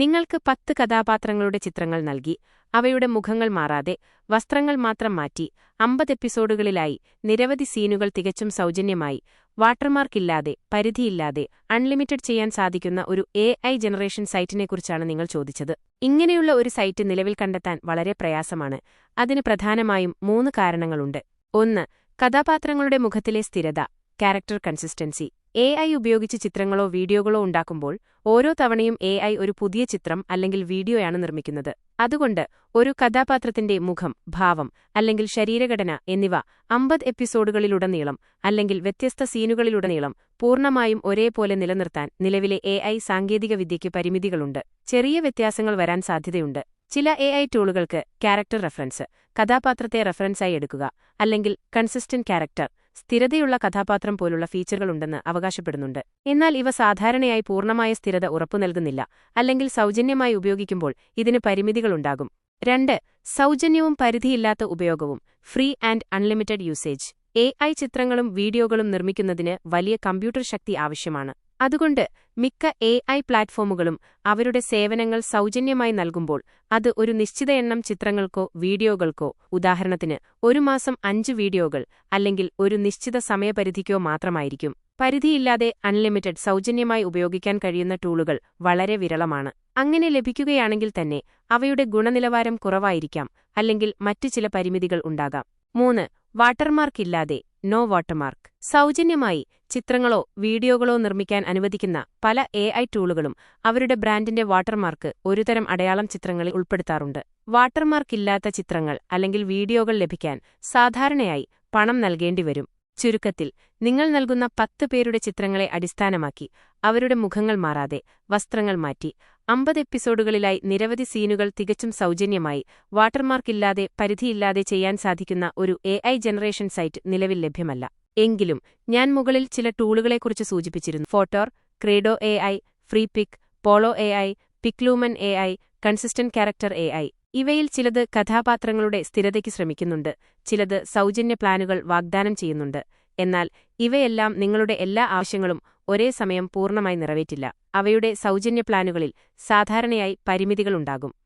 നിങ്ങൾക്ക് പത്ത് കഥാപാത്രങ്ങളുടെ ചിത്രങ്ങൾ നൽകി അവയുടെ മുഖങ്ങൾ മാറാതെ വസ്ത്രങ്ങൾ മാത്രം മാറ്റി അമ്പത് എപ്പിസോഡുകളിലായി നിരവധി സീനുകൾ തികച്ചും സൗജന്യമായി വാട്ടർമാർക്കില്ലാതെ പരിധിയില്ലാതെ അൺലിമിറ്റഡ് ചെയ്യാൻ സാധിക്കുന്ന ഒരു എ ഐ ജനറേഷൻ സൈറ്റിനെക്കുറിച്ചാണ് നിങ്ങൾ ചോദിച്ചത്. ഇങ്ങനെയുള്ള ഒരു സൈറ്റ് നിലവിൽ കണ്ടെത്താൻ വളരെ പ്രയാസമാണ്. അതിന് പ്രധാനമായും മൂന്ന് കാരണങ്ങളുണ്ട്. ഒന്ന് കഥാപാത്രങ്ങളുടെ മുഖത്തിലെ സ്ഥിരത ക്യാരക്ടർ കൺസിസ്റ്റൻസി. എ ഐ ഉപയോഗിച്ച് ചിത്രങ്ങളോ വീഡിയോകളോ ഉണ്ടാക്കുമ്പോൾ ഓരോ തവണയും എ ഐ ഒരു പുതിയ ചിത്രം അല്ലെങ്കിൽ വീഡിയോയാണ് നിർമ്മിക്കുന്നത്. അതുകൊണ്ട് ഒരു കഥാപാത്രത്തിന്റെ മുഖം ഭാവം അല്ലെങ്കിൽ ശരീരഘടന എന്നിവ അമ്പത് എപ്പിസോഡുകളിലുടനീളം അല്ലെങ്കിൽ വ്യത്യസ്ത സീനുകളിലുടനീളം പൂർണമായും ഒരേപോലെ നിലനിർത്താൻ നിലവിലെ എ ഐ സാങ്കേതികവിദ്യയ്ക്ക് പരിമിതികളുണ്ട്. ചെറിയ വ്യത്യാസങ്ങൾ വരാൻ സാധ്യതയുണ്ട്. ചില എ ഐ ടൂളുകൾക്ക് ക്യാരക്ടർ റെഫറൻസ് കഥാപാത്രത്തെ റെഫറൻസായി എടുക്കുക അല്ലെങ്കിൽ കൺസിസ്റ്റന്റ് ക്യാരക്ടർ സ്ഥിരതയുള്ള കഥാപാത്രം പോലുള്ള ഫീച്ചറുകളുണ്ടെന്ന് അവകാശപ്പെടുന്നുണ്ട്. എന്നാൽ ഇവ സാധാരണയായി പൂർണമായ സ്ഥിരത ഉറപ്പു നൽകുന്നില്ല അല്ലെങ്കിൽ സൗജന്യമായി ഉപയോഗിക്കുമ്പോൾ ഇതിന് പരിമിതികളുണ്ടാകും. രണ്ട് സൗജന്യവും പരിധിയില്ലാത്ത ഉപയോഗവും ഫ്രീ ആൻഡ് അൺലിമിറ്റഡ് യൂസേജ്. എ ചിത്രങ്ങളും വീഡിയോകളും നിർമ്മിക്കുന്നതിന് വലിയ കമ്പ്യൂട്ടർ ശക്തി ആവശ്യമാണ്. അതുകൊണ്ട് മിക്ക എ ഐ പ്ലാറ്റ്ഫോമുകളും അവരുടെ സേവനങ്ങൾ സൗജന്യമായി നൽകുമ്പോൾ അത് ഒരു നിശ്ചിത എണ്ണം ചിത്രങ്ങൾക്കോ വീഡിയോകൾക്കോ ഉദാഹരണത്തിന് ഒരു മാസം അഞ്ച് വീഡിയോകൾ അല്ലെങ്കിൽ ഒരു നിശ്ചിത സമയപരിധിക്കോ മാത്രമായിരിക്കും. പരിധിയില്ലാതെ അൺലിമിറ്റഡ് സൗജന്യമായി ഉപയോഗിക്കാൻ കഴിയുന്ന ടൂളുകൾ വളരെ വിരളമാണ്. അങ്ങനെ ലഭിക്കുകയാണെങ്കിൽ തന്നെ അവയുടെ ഗുണനിലവാരം കുറവായിരിക്കാം അല്ലെങ്കിൽ മറ്റു ചില പരിമിതികൾ ഉണ്ടാകാം. മൂന്ന് വാട്ടർമാർക്കില്ലാതെ നോ വാട്ടർമാർക്ക് സൗജന്യമായി ചിത്രങ്ങളോ വീഡിയോകളോ നിർമ്മിക്കാൻ അനുവദിക്കുന്ന പല എ ഐ ടൂളുകളും അവരുടെ ബ്രാൻഡിന്റെ വാട്ടർമാർക്ക് ഒരുതരം അടയാളം ചിത്രങ്ങളിൽ ഉൾപ്പെടുത്താറുണ്ട്. വാട്ടർമാർക്കില്ലാത്ത ചിത്രങ്ങൾ അല്ലെങ്കിൽ വീഡിയോകൾ ലഭിക്കാൻ സാധാരണയായി പണം നൽകേണ്ടിവരും. ചുരുക്കത്തിൽ നിങ്ങൾ നൽകുന്ന പത്ത് പേരുടെ ചിത്രങ്ങളെ അടിസ്ഥാനമാക്കി അവരുടെ മുഖങ്ങൾ മാറാതെ വസ്ത്രങ്ങൾ മാറ്റി അമ്പത് എപ്പിസോഡുകളിലായി നിരവധി സീനുകൾ തികച്ചും സൗജന്യമായി വാട്ടർമാർക്കില്ലാതെ പരിധിയില്ലാതെ ചെയ്യാൻ സാധിക്കുന്ന ഒരു എ ജനറേഷൻ സൈറ്റ് നിലവിൽ ലഭ്യമല്ല. എങ്കിലും ഞാൻ മുകളിൽ ചില ടൂളുകളെക്കുറിച്ച് സൂചിപ്പിച്ചിരുന്നു. Fotor Credo A I Freepik Polo A I Piclumen A I consistent character A I ഇവയിൽ ചിലത് കഥാപാത്രങ്ങളുടെ സ്ഥിരതയ്ക്ക് ശ്രമിക്കുന്നുണ്ട് ചിലത് സൗജന്യ പ്ലാനുകൾ വാഗ്ദാനം ചെയ്യുന്നുണ്ട്. എന്നാൽ ഇവയെല്ലാം നിങ്ങളുടെ എല്ലാ ആവശ്യങ്ങളും ഒരേ സമയം പൂർണമായി നിറവേറ്റില്ല. അവയുടെ സൗജന്യ പ്ലാനുകളിൽ സാധാരണയായി പരിമിതികളുണ്ടാകും.